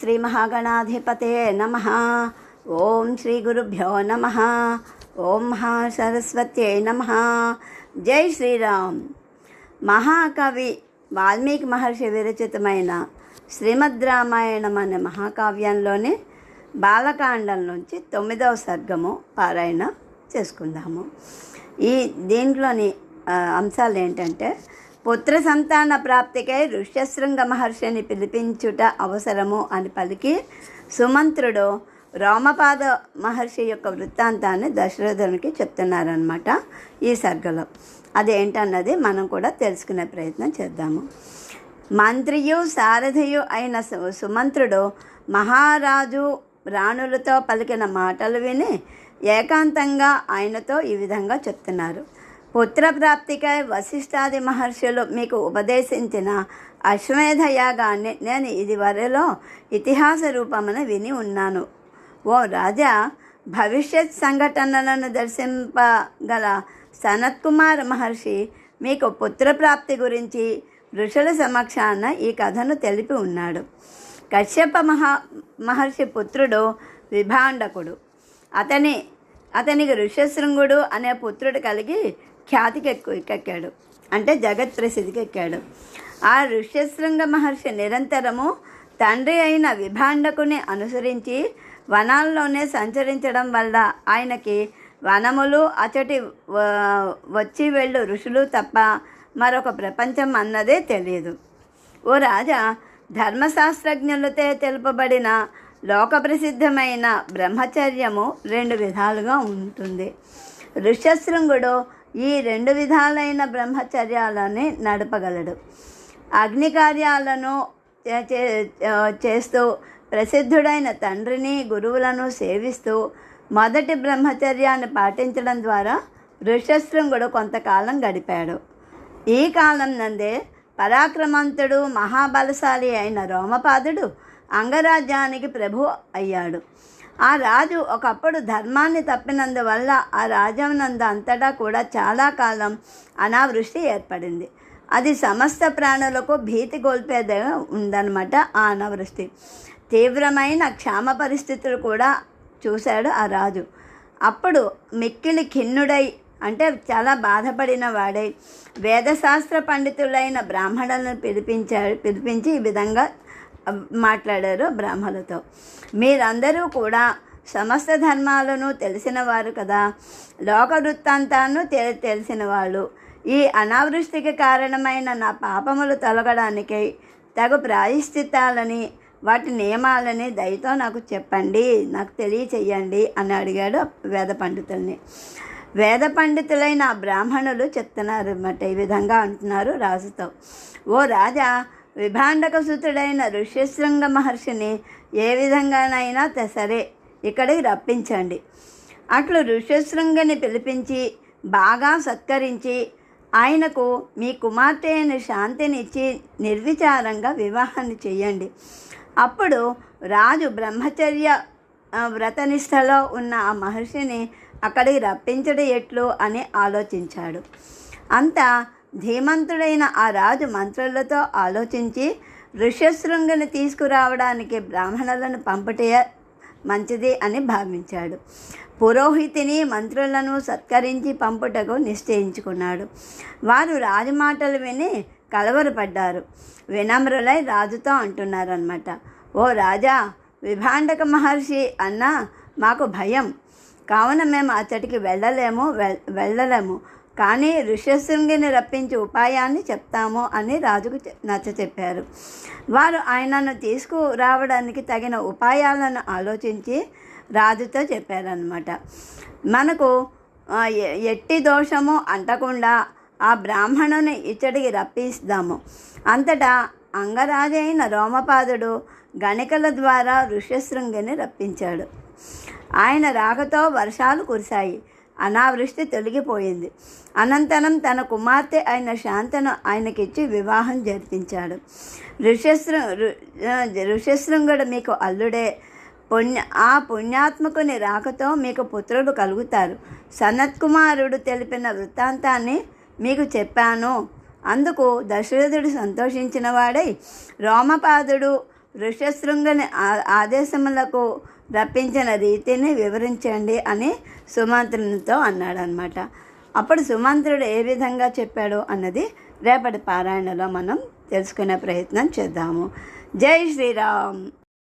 శ్రీ మహాగణాధిపతే నమ. ఓం శ్రీ గురుభ్యో నమ. ఓం మహా సరస్వత్యై నమ. జై శ్రీరామ్. మహాకవి వాల్మీకి మహర్షి విరచితమైన శ్రీమద్ రామాయణం అనే మహాకావ్యంలోని బాలకాండం నుంచి తొమ్మిదవ సర్గము పారాయణ చేసుకుందాము. ఈ దీంట్లోని అంశాలు ఏంటంటే పుత్ర సంతాన ప్రాప్తికై ఋష్యశృంగ మహర్షిని పిలిపించుట అవసరము అని పలికి సుమంత్రుడు రామపాద మహర్షి యొక్క వృత్తాంతాన్ని దశరథునికి చెప్తున్నారనమాట ఈ సర్గలో. అదేంటన్నది మనం కూడా తెలుసుకునే ప్రయత్నం చేద్దాము. మంత్రియు సారథియు అయిన సు- సుమంత్రుడు మహారాజు రాణులతో పలికిన మాటలు విని ఏకాంతంగా ఆయనతో ఈ విధంగా చెప్తున్నారు. పుత్రప్రాప్తికై వశిష్ఠాది మహర్షులు మీకు ఉపదేశించిన అశ్వమేధ యాగాన్ని నేను ఇదివరలో ఇతిహాస రూపమున విని ఉన్నాను. ఓ రాజా భవిష్యత్ సంఘటనలను దర్శింపగల సనత్కుమార్ మహర్షి మీకు పుత్రప్రాప్తి గురించి ఋషుల సమక్షాన ఈ కథను తెలిపి ఉన్నాడు. కశ్యప మహా మహర్షి పుత్రుడు విభాండకుడు. అతని అతనికి ఋష్యశృంగుడు అనే పుత్రుడు కలిగి ఖ్యాతికి ఎక్కువ ఎక్కాడు అంటే జగత్ ప్రసిద్ధికి ఎక్కాడు ఆ ఋష్యశృంగ మహర్షి నిరంతరము తండ్రి అయిన విభాండకుని అనుసరించి వనాల్లోనే సంచరించడం వల్ల ఆయనకి వనములు అచటి వచ్చి వెళ్ళు ఋషులు తప్ప మరొక ప్రపంచం అన్నదే తెలియదు. ఓ రాజా ధర్మశాస్త్రజ్ఞులతో తెలుపబడిన లోక ప్రసిద్ధమైన బ్రహ్మచర్యము రెండు విధాలుగా ఉంటుంది. ఋష్యశృంగుడు ఈ రెండు విధాలైన బ్రహ్మచర్యాలని నడపగలడు. అగ్ని కార్యాలను చే- చేస్తూ ప్రసిద్ధుడైన తండ్రిని గురువులను సేవిస్తూ మొదటి బ్రహ్మచర్యాన్ని పాటించడం ద్వారా ఋషశృంగుడు కొంతకాలం గడిపాడు. ఈ కాలం నందే పరాక్రమంతుడు మహాబలశాలి అయిన రోమపాదుడు అంగరాజ్యానికి ప్రభు అయ్యాడు. ఆ రాజు ఒకప్పుడు ధర్మాన్ని తప్పినందువల్ల ఆ రాజవనంద అంతటా కూడా చాలా కాలం అనావృష్టి ఏర్పడింది. అది సమస్త ప్రాణులకు భీతి కోల్పేదిగా ఉందన్నమాట ఆ అనావృష్టి. తీవ్రమైన క్షామ పరిస్థితులు కూడా చూశాడు ఆ రాజు. అప్పుడు మిక్కిలి ఖిన్నుడై అంటే చాలా బాధపడిన వాడై వేదశాస్త్ర పండితులైన బ్రాహ్మణులను పిలిపించాడు పిలిపించి ఈ విధంగా మాట్లాడారు బ్రాహ్మణులతో. మీరందరూ కూడా సమస్త ధర్మాలను తెలిసిన వారు కదా. లోక వృత్తాంతాలను తె తెలిసిన వాళ్ళు ఈ అనావృష్టికి కారణమైన నా పాపములు తొలగడానికి తగు ప్రాయశ్చిత్తాలని వాటి నియమాలని దయతో నాకు చెప్పండి నాకు తెలియచేయండి అని అడిగాడు వేద పండితుల్ని. వేద పండితులైన బ్రాహ్మణులు చెప్తున్నారు అన్నమాట ఈ విధంగా అంటున్నారు రాజుతో. ఓ రాజా విభాండక సుతుడైన ఋష్యశృంగ మహర్షిని ఏ విధంగానైనా సరే ఇక్కడికి రప్పించండి. అట్లు ఋష్యశృంగని పిలిపించి బాగా సత్కరించి ఆయనకు మీ కుమార్తె అయిన శాంతినిచ్చి నిర్విచారంగా వివాహాన్ని చేయండి అప్పుడు రాజు బ్రహ్మచర్య వ్రతనిష్టలో ఉన్న ఆ మహర్షిని అక్కడికి రప్పించడం ఎట్లు అని ఆలోచించాడు. అంతా ధీమంతుడైన ఆ రాజు మంత్రులతో ఆలోచించి ఋష్యశృంగుని తీసుకురావడానికి బ్రాహ్మణులను పంపటే మంచిది అని భావించాడు. పురోహితిని మంత్రులను సత్కరించి పంపుటకు నిశ్చయించుకున్నాడు. వారు రాజు మాటలు విని కలవరపడ్డారు. వినమ్రులై రాజుతో అంటున్నారనమాట ఓ రాజా విభాండక మహర్షి అన్న మాకు భయం. కావున మేము అతడికి వెళ్ళలేము వెల్- వెళ్ళలేము. కానీ ఋష్యశృంగిని రప్పించి ఉపాయాన్ని చెప్తాము అని రాజుకు నచ్చచెప్పారు నచ్చ చెప్పారు. వారు ఆయనను తీసుకురావడానికి తగిన ఉపాయాలను ఆలోచించి రాజుతో చెప్పారనమాట మనకు ఎట్టి దోషము అంటకుండా ఆ బ్రాహ్మణుని ఇచ్చడికి రప్పిస్తాము. అంతటా అంగరాజైన రోమపాదుడు గణికల ద్వారా ఋష్యశృంగిని రప్పించాడు. ఆయన రాకతో వర్షాలు కురిశాయి. అనావృష్టి తొలగిపోయింది. అనంతరం తన కుమార్తె అయిన శాంతను ఆయనకిచ్చి వివాహం జరిపించాడు. ఋష్యశృ ఋషశృంగుడు మీకు అల్లుడే. పుణ్య ఆ పుణ్యాత్మకుని రాకతో మీకు పుత్రుడు కలుగుతారు. సనత్కుమారుడు తెలిపిన వృత్తాంతాన్ని మీకు చెప్పాను. అందుకు దశరథుడు సంతోషించిన వాడై రోమపాదుడు ఋషశృంగని ఆ- ఆదేశములకు రప్పించిన రీతిని వివరించండి అని సుమంత్రునితో అన్నాడనమాట అప్పుడు సుమంత్రుడు ఏ విధంగా చెప్పాడు అన్నది రేపటి పారాయణలో మనం తెలుసుకునే ప్రయత్నం చేద్దాము. జై శ్రీరామ్.